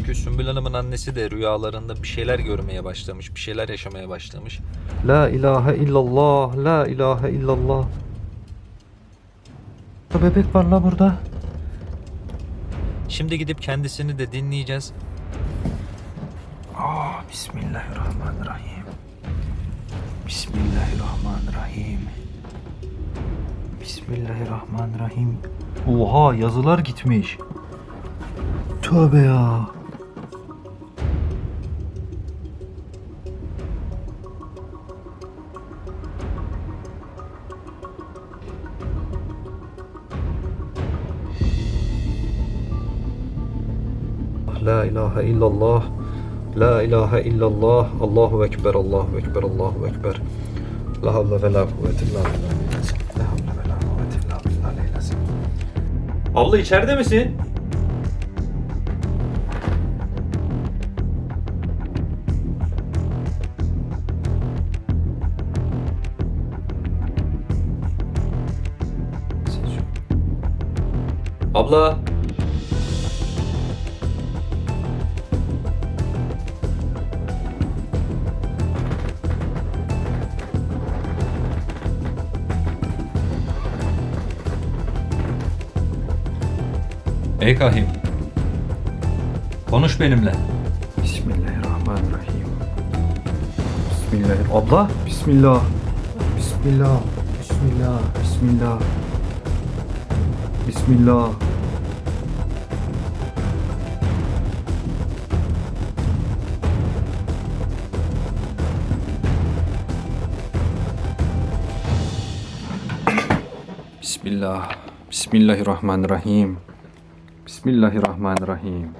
Çünkü Sümbül Hanım'ın annesi de rüyalarında bir şeyler görmeye başlamış, bir şeyler yaşamaya başlamış. La ilahe illallah, la ilahe illallah. Bebek var la burada. Şimdi gidip kendisini de dinleyeceğiz. Aa, Bismillahirrahmanirrahim. Bismillahirrahmanirrahim. Bismillahirrahmanirrahim. Oha yazılar gitmiş. Tövbe ya. La ilahe illallah. La ilahe illallah. Allahu ekber. Allahu ekber. Allahu ekber. La havle ve la kuvvete illa billah. La havle ve la kuvvete illa billah. Abla içeride misin? Abla. Ey kahim. Konuş benimle. Bismillahirrahmanirrahim. Bismillahirrahmanirrahim. Abla, Bismillah. Bismillah. Bismillah. Bismillah. Bismillah. Bismillah. Bismillahirrahmanirrahim. Bismillahirrahmanirrahim.